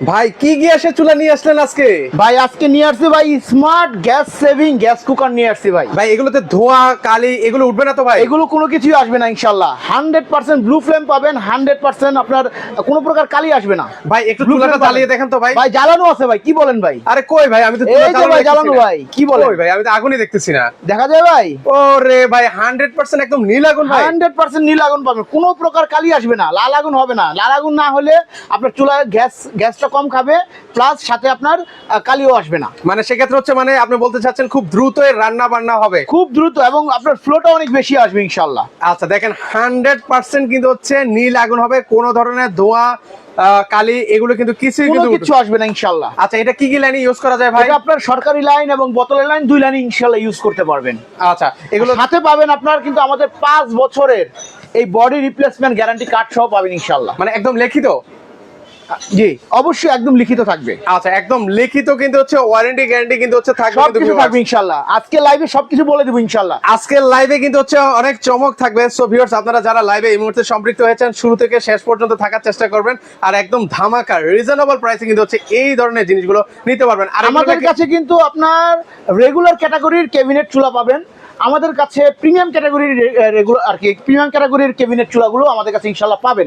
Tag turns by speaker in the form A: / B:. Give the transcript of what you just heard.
A: ভাই কি গ্যাসের চুলা নিয়ে আসলেন আজকে?
B: ভাই আজকে নিয়ে আসছি ভাই smart gas saving gas cooker নিয়ে আসছি ভাই।
A: ভাই এগুলোতে ধোঁয়া কালি এগুলো উঠবে না তো ভাই?
B: এগুলো কোনো কিছুই আসবে না ইনশাল্লাহ। হান্ড্রেড পার্সেন্ট ব্লু ফ্লেম পাবেন হান্ড্রেড পার্সেন্ট আপনার কোনো প্রকার কালি আসবে না।
A: ভাই একটু চুলাটা জ্বালিয়ে দেখেন তো ভাই।
B: ভাই জ্বালানো আছে ভাই কি বলেন ভাই?
A: আরে কই ভাই আমি তো
B: এই যে ভাই
A: জ্বালানো।
B: ভাই, কি বলেন?
A: ভাই আমি তো আগুনই দেখতেছি না।
B: দেখা যায় ভাই?
A: ওরে ভাই 100% একদম নীল আগুন ভাই।
B: হান্ড্রেড পার্সেন্ট নীল আগুন পাবেন কোনো প্রকার কালি আসবে না লাল আগুন হবে না। লাল আগুন না হলে আপনার চুলায় গ্যাস গ্যাসটা কম খাবে প্লাস সাথে আপনার কালিও আসবে না।
A: মানে সেক্ষেত্রে হচ্ছে মানে আপনি বলতে চাচ্ছেন খুব দ্রুত এর রান্না বান্না হবে।
B: খুব দ্রুত এবং আপনার ফ্লোটা অনেক বেশি আসবে ইনশাল্লাহ
A: আচ্ছা দেখেন হান্ড্রেড পার্সেন্ট কিন্তু হচ্ছে নীল আগুন হবে কোনো ধরনের ধোঁয়া কালি এগুলো কিন্তু কিছুই কিন্তু
B: কিছু আসবে না ইনশাল্লাহ
A: আচ্ছা এটা কি কি লাইনে ইউজ করা যায় ভাই?
B: আপনার সরকারি লাইন এবং বোতলের লাইন দুই লাইন ইনশাল্লাহ ইউজ করতে পারবেন।
A: আচ্ছা এগুলো
B: এগুলো সাথে পাবেন আপনার কিন্তু আমাদের পাঁচ বছরের এই বডি রিপ্লেসমেন্ট গ্যারান্টি কার্ড সহ পাবেন ইনশাল্লাহ
A: মানে একদম লিখিত?
B: জি অবশ্যই একদম লিখিত থাকবে।
A: আচ্ছা একদম লিখিত কিন্তু হচ্ছে ওয়ারেন্টি গ্যারান্টি কিন্তু হচ্ছে থাকবে।
B: থাকবে আজকে লাইভে সবকিছু বলে দেবো ইনশাল্লাহ।
A: আজকের লাইভে কিন্তু হচ্ছে অনেক চমক থাকবে। সো ভিউয়ার্স আপনারা যারা লাইভে এই মুহূর্তে সম্পৃক্ত হয়েছেন শুরু থেকে শেষ পর্যন্ত থাকার চেষ্টা করবেন। আর একদম ধামাকা রিজনেবল প্রাইসে কিন্তু হচ্ছে এই ধরনের জিনিসগুলো নিতে পারবেন। আর
B: আমাদের কাছে কিন্তু আপনার রেগুলার ক্যাটাগরির ক্যাবিনেট চুলা পাবেন। আমাদের কাছে প্রিমিয়াম ক্যাটাগরির রেগুলার আর কি প্রিমিয়াম ক্যাটাগরির ক্যাবিনেট চুলাগুলো আমাদের কাছে ইনশাল্লাহ পাবেন।